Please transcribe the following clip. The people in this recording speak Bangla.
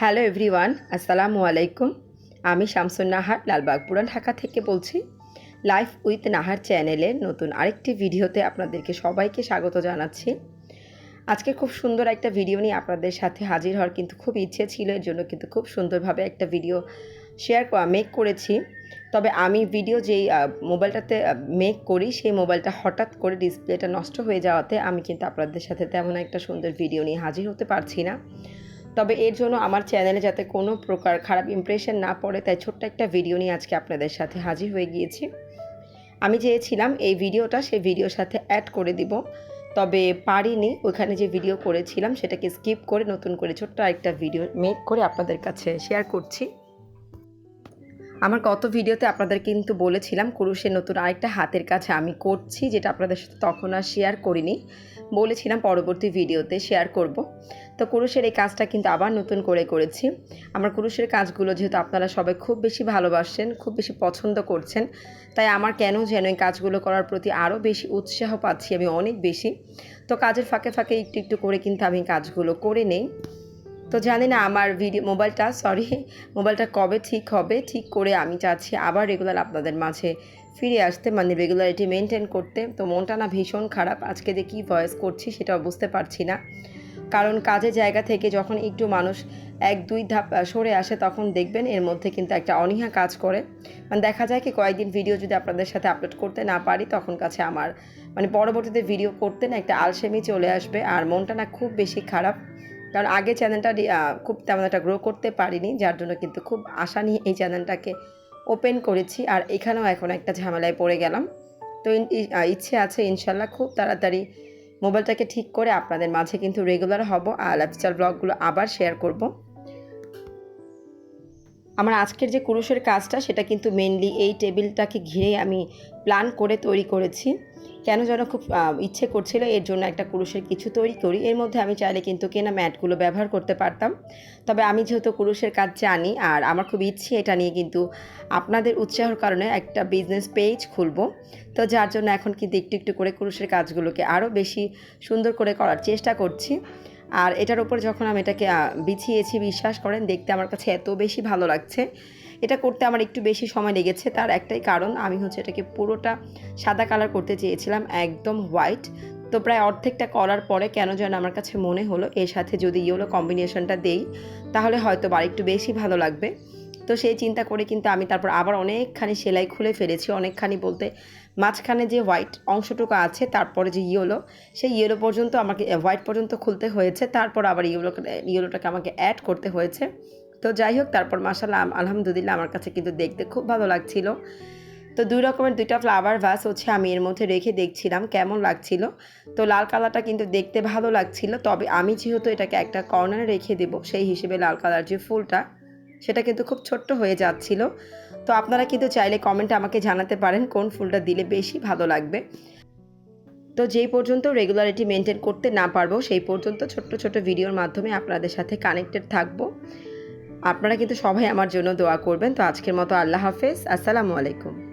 হ্যালো এভরিওয়ান, আসসালামু আলাইকুম। আমি শামসুন নাহার লালবাগ পুরান ঢাকা থেকে বলছি। লাইফ উইথ নাহার চ্যানেলের নতুন আরেকটি ভিডিওতে আপনাদেরকে সবাইকে স্বাগত জানাচ্ছি। আজকে খুব সুন্দর একটা ভিডিও নিয়ে আপনাদের সাথে হাজির হওয়ার কিন্তু খুব ইচ্ছে ছিল, এর জন্য কিন্তু খুব সুন্দরভাবে একটা ভিডিও শেয়ার মেক করেছি। তবে আমি ভিডিও যেই মোবাইলটাতে মেক করি, সেই মোবাইলটা হঠাৎ করে ডিসপ্লেটা নষ্ট হয়ে যাওয়াতে আমি কিন্তু আপনাদের সাথে তেমন একটা সুন্দর ভিডিও নিয়ে হাজির হতে পারছি না। তবে এর জন্য আমার চ্যানেলে যাতে কোনো প্রকার খারাপ ইমপ্রেশন না পড়ে, তাই ছোট্ট একটা ভিডিও নিয়ে আজকে আপনাদের সাথে হাজির হয়ে গিয়েছি। আমি চেয়েছিলাম এই ভিডিওটা সেই ভিডিওর সাথে অ্যাড করে দিব, তবে পারিনি। ওখানে যে ভিডিও করেছিলাম, সেটাকে স্কিপ করে নতুন করে ছোট্ট একটা ভিডিও মেক করে আপনাদের কাছে শেয়ার করছি। আমার গত ভিডিওতে আপনাদের কিন্তু বলেছিলাম কুরুশের নতুন আরেকটা হাতের কাছে আমি করছি, যেটা আপনাদের সাথে তখন আর শেয়ার করিনি। বলেছিলাম পরবর্তী ভিডিওতে শেয়ার করব। তো কুরুশের এই কাজটা কিন্তু আবার নতুন করে করেছি। আমার কুরুশের কাজগুলো যেহেতু আপনারা সবাই খুব বেশি ভালোবাসেন, খুব বেশি পছন্দ করছেন, তাই আমার কেন যেন এই কাজগুলো করার প্রতি আরও বেশি উৎসাহ পাচ্ছি আমি অনেক বেশি। তো কাজের ফাঁকে ফাঁকে একটু একটু করে কিন্তু আমি কাজগুলো করে নেই। তো জানি না আমার ভিডিও মোবাইলটা সরি মোবাইলটা কবে ঠিক হবে, ঠিক করে আমি চাচ্ছি আবার রেগুলার আপনাদের মাঝে ফিরে আসতে মানে রেগুলারিটি মেনটেন করতে। তো মনটা না ভীষণ খারাপ, আজকে যে কী ভয়েস করছি সেটাও বুঝতে পারছি না। কারণ কাজের জায়গা থেকে যখন একটু মানুষ এক, দুই ধাপ সরে আসে, তখন দেখবেন এর মধ্যে কিন্তু একটা অনীহা কাজ করে। মানে দেখা যায় কি, কয়েকদিন ভিডিও যদি আপনাদের সাথে আপলোড করতে না পারি, তখন কাছে আমার মানে পরবর্তীতে ভিডিও করতে না একটা আলসেমি চলে আসবে, আর মনটা না খুব বেশি খারাপ। কারণ আগে চ্যানেলটা খুব তেমন একটা গ্রো করতে পারিনি, যার জন্য কিন্তু খুব আশা নিয়ে এই চ্যানেলটাকে ওপেন করেছি। আর এখানেও এখন একটা ঝামেলায় পড়ে গেলাম। তো ইচ্ছে আছে ইনশাল্লাহ খুব তাড়াতাড়ি মোবাইলটাকে ঠিক করে আপনাদের মাঝে কিন্তু রেগুলার হব। আর লাইফস্টাইল ব্লগগুলো আবার শেয়ার করব। আমার আজকের যে কুরুশের কাজটা, সেটা কিন্তু মেনলি এই টেবিলটাকে ঘিরে আমি প্ল্যান করে তৈরি করেছি। কেন যেন খুব ইচ্ছে করছিল এর জন্য একটা কুরুশের কিছু তৈরি করি। এর মধ্যে আমি চাইলে কিন্তু কেনা ম্যাটগুলো ব্যবহার করতে পারতাম। তবে আমি যেহেতু কুরুশের কাজ জানি, আর আমার খুব ইচ্ছে এটা নিয়ে কিন্তু আপনাদের উৎসাহের কারণে একটা বিজনেস পেজ খুলবো। তো যার জন্য এখন কিন্তু একটু একটু করে কুরুশের কাজগুলোকে আরও বেশি সুন্দর করে করার চেষ্টা করছি। আর এটার উপর যখন আমি এটাকে বিছিয়েছি, বিশ্বাস করেন, দেখতে আমার কাছে এত বেশি ভালো লাগছে। এটা করতে আমার একটু বেশি সময় লেগেছে। তার একটাই কারণ, আমি হচ্ছে এটাকে পুরোটা সাদা কালার করতে চেয়েছিলাম, একদম হোয়াইট। তো প্রায় অর্ধেকটা করার পরে কেন যেন আমার কাছে মনে হলো, এর সাথে যদি ইয়েলো কম্বিনেশনটা দেই, তাহলে হয়তো বা একটু বেশি ভালো লাগবে। তো সেই চিন্তা করে কিন্তু আমি তারপর আবার অনেকখানি সেলাই খুলে ফেলেছি, অনেকখানি বলতে মাঝখানে যে হোয়াইট অংশটুকু আছে, তারপরে যে ইয়েলো সেই ইয়েলো পর্যন্ত আমাকে হোয়াইট পর্যন্ত খুলতে হয়েছে। তারপর আবার ইয়েলো ইয়েলোটাকে আমাকে অ্যাড করতে হয়েছে। তো যাই হোক, তারপর মাসাল্লাহ আলহামদুলিল্লাহ আমার কাছে কিন্তু দেখতে খুব ভালো লাগছিল। তো দুই রকমের দুইটা ফ্লাওয়ার ভাস হচ্ছে আমি এর মধ্যে রেখে দেখছিলাম, কেমন লাগছিল। তো লাল কালারটা কিন্তু দেখতে ভালো লাগছিল, তবে আমি যেহেতু এটাকে একটা কর্নারে রেখে দেব, সেই হিসেবে লাল কালার যে ফুলটা, সেটা কিন্তু খুব ছোট্ট হয়ে যাচ্ছিল। তো আপনারা কিন্তু চাইলে কমেন্টে আমাকে জানাতে পারেন কোন ফুলটা দিলে বেশি ভালো লাগবে। তো যেই পর্যন্ত রেগুলারিটি মেনটেন করতে না পারব, সেই পর্যন্ত ছোট্ট ছোট্ট ভিডিওর মাধ্যমে আপনাদের সাথে কানেক্টেড থাকব। আপনারা কিন্তু সবাই আমার জন্য দোয়া করবেন। তো আজকের মতো আল্লাহ হাফেজ। আসসালামু আলাইকুম।